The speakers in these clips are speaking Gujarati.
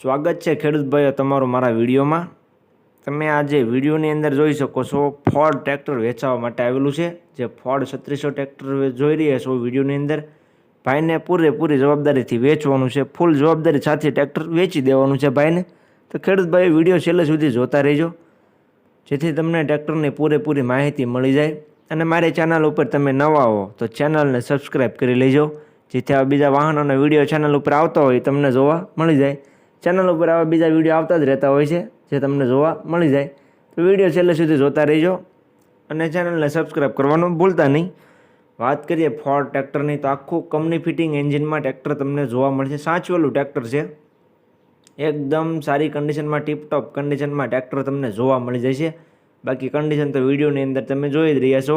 સ્વાગત છે ખેડૂત ભાઈઓ તમારું મારા વિડીયોમાં. તમે આજે વિડીયોની અંદર જોઈ શકો છો ફોર્ડ ટ્રેક્ટર વેચાવા માટે આવેલું છે. જે ફોર્ડ છત્રીસો ટ્રેક્ટર જોઈ રહ્યા છો વિડીયોની અંદર. ભાઈને પૂરેપૂરી જવાબદારીથી વેચવાનું છે. ફૂલ જવાબદારી સાથે ટ્રેક્ટર વેચી દેવાનું છે ભાઈને. તો ખેડૂત ભાઈ વીડિયો છેલ્લે સુધી જોતા રહેજો. જેથી તમને ટ્રેક્ટરની પૂરેપૂરી માહિતી મળી જાય. અને મારી ચેનલ ઉપર તમે નવા હો, તો ચેનલને સબસ્ક્રાઈબ કરી લેજો. જેથી આ બીજા વાહનોના વીડિયો ચેનલ ઉપર આવતા હોય તમને જોવા મળી જાય. ચેનલ ઉપર આવા બીજા વીડિયો આવતા જ રહેતા હોય છે, જે તમને જોવા મળી જાય. તો વીડિયો છેલ્લે સુધી જોતા રહેજો અને ચેનલને સબસ્ક્રાઈબ કરવાનું ભૂલતા નહીં. વાત કરીએ ફોર્ડ ટ્રેક્ટરની, તો આખું કંપની ફિટિંગ એન્જિનમાં ટ્રેક્ટર તમને જોવા મળશે. સાચવેલું ટ્રેક્ટર છે. એકદમ સારી કન્ડિશનમાં ટીપટોપ કન્ડિશનમાં ટ્રેક્ટર તમને જોવા મળી જશે. બાકી કન્ડિશન તો વિડીયોની અંદર તમે જોઈ જ રહ્યા છો.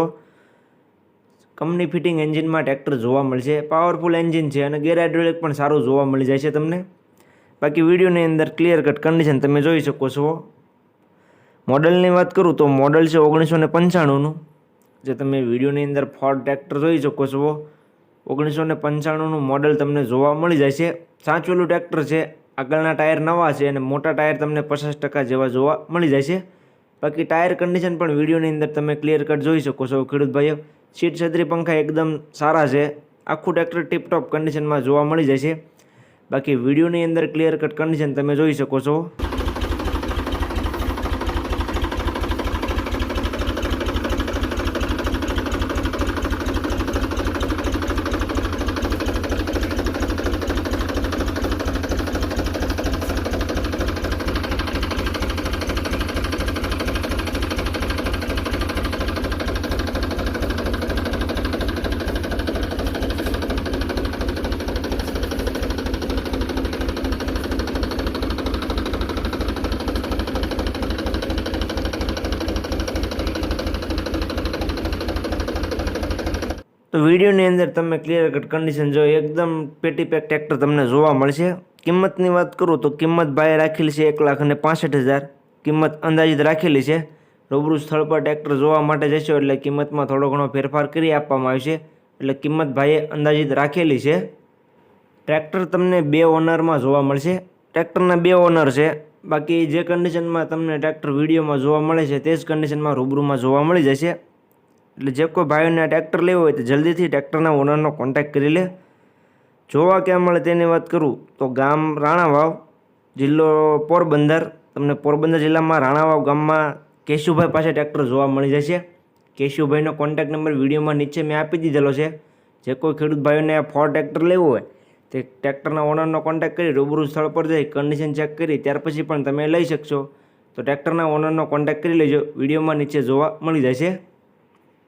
કંપની ફિટિંગ એન્જિનમાં ટ્રેક્ટર જોવા મળશે. પાવરફુલ એન્જિન છે અને ગેર પણ સારું જોવા મળી જાય છે તમને. બાકી વિડીયોની અંદર ક્લિયર કટ કન્ડિશન તમે જોઈ શકો છો. મોડલની વાત કરું તો મોડલ છે ઓગણીસો ને પંચાણુંનું. જે તમે વિડીયોની અંદર ફોર્ડ ટ્રેક્ટર જોઈ શકો છો. ઓગણીસો ને પંચાણુંનું મોડલ તમને જોવા મળી જાય છે. સાચવેલું ટ્રેક્ટર છે, આગળના ટાયર નવા છે અને મોટા ટાયર તમને પચાસ ટકા જેવા જોવા મળી જાય છે. બાકી ટાયર કન્ડિશન પણ વિડીયોની અંદર તમે ક્લિયર કટ જોઈ શકો છો, ખેડૂત ભાઈઓ. સીટ છત્રી પંખા એકદમ સારા છે. આખું ટ્રેક્ટર ટીપટોપ કન્ડિશનમાં જોવા મળી જાય છે. બાકી વિડીયોની અંદર ક્લિયર કટ કન્ડિશન તમે જોઈ શકો છો. તો વિડીયોની અંદર તમે ક્લિયર કટ કન્ડિશન જો એકદમ પેટી પેક ટ્રેક્ટર તમને જોવા મળશે. કિંમતની વાત કરું તો કિંમત ભાઈએ રાખેલી છે એક લાખ અને પાસઠ હજાર. કિંમત અંદાજિત રાખેલી છે. રૂબરૂ સ્થળ પર ટ્રેક્ટર જોવા માટે જશો એટલે કિંમતમાં થોડો ઘણો ફેરફાર કરી આપવામાં આવશે. એટલે કિંમત ભાઈએ અંદાજિત રાખેલી છે. ટ્રેક્ટર તમને બે ઓનરમાં જોવા મળશે. ટ્રેક્ટરના બે ઓનર છે. બાકી જે કન્ડિશનમાં તમને ટ્રેક્ટર વિડીયોમાં જોવા મળે છે તે જ કન્ડિશનમાં રૂબરૂમાં જોવા મળી જશે. એટલે જે કોઈ ભાઈઓને ટ્રેક્ટર લેવું હોય તો જલ્દીથી ટ્રેક્ટરના ઓનરનો કોન્ટેક્ટ કરી લે. જોવા ક્યાં મળે તેની વાત કરું તો ગામ રાણાવાવ, જિલ્લો પોરબંદર. તમને પોરબંદર જિલ્લામાં રાણાવાવ ગામમાં કેશુભાઈ પાસે ટ્રેક્ટર જોવા મળી જશે. કેશુભાઈનો કોન્ટેક્ટ નંબર વિડીયોમાં નીચે મેં આપી દીધેલો છે. જે કોઈ ખેડૂત ભાઈઓને ફોર ટ્રેક્ટર લેવું હોય, તે ટ્રેક્ટરના ઓનરનો કોન્ટેક્ટ કરી રૂબરૂ સ્થળ પર જઈ કન્ડિશન ચેક કરી, ત્યાર પછી પણ તમે લઈ શકશો. તો ટ્રેક્ટરના ઓનરનો કોન્ટેક્ટ કરી લેજો. વિડીયોમાં નીચે જોવા મળી જશે.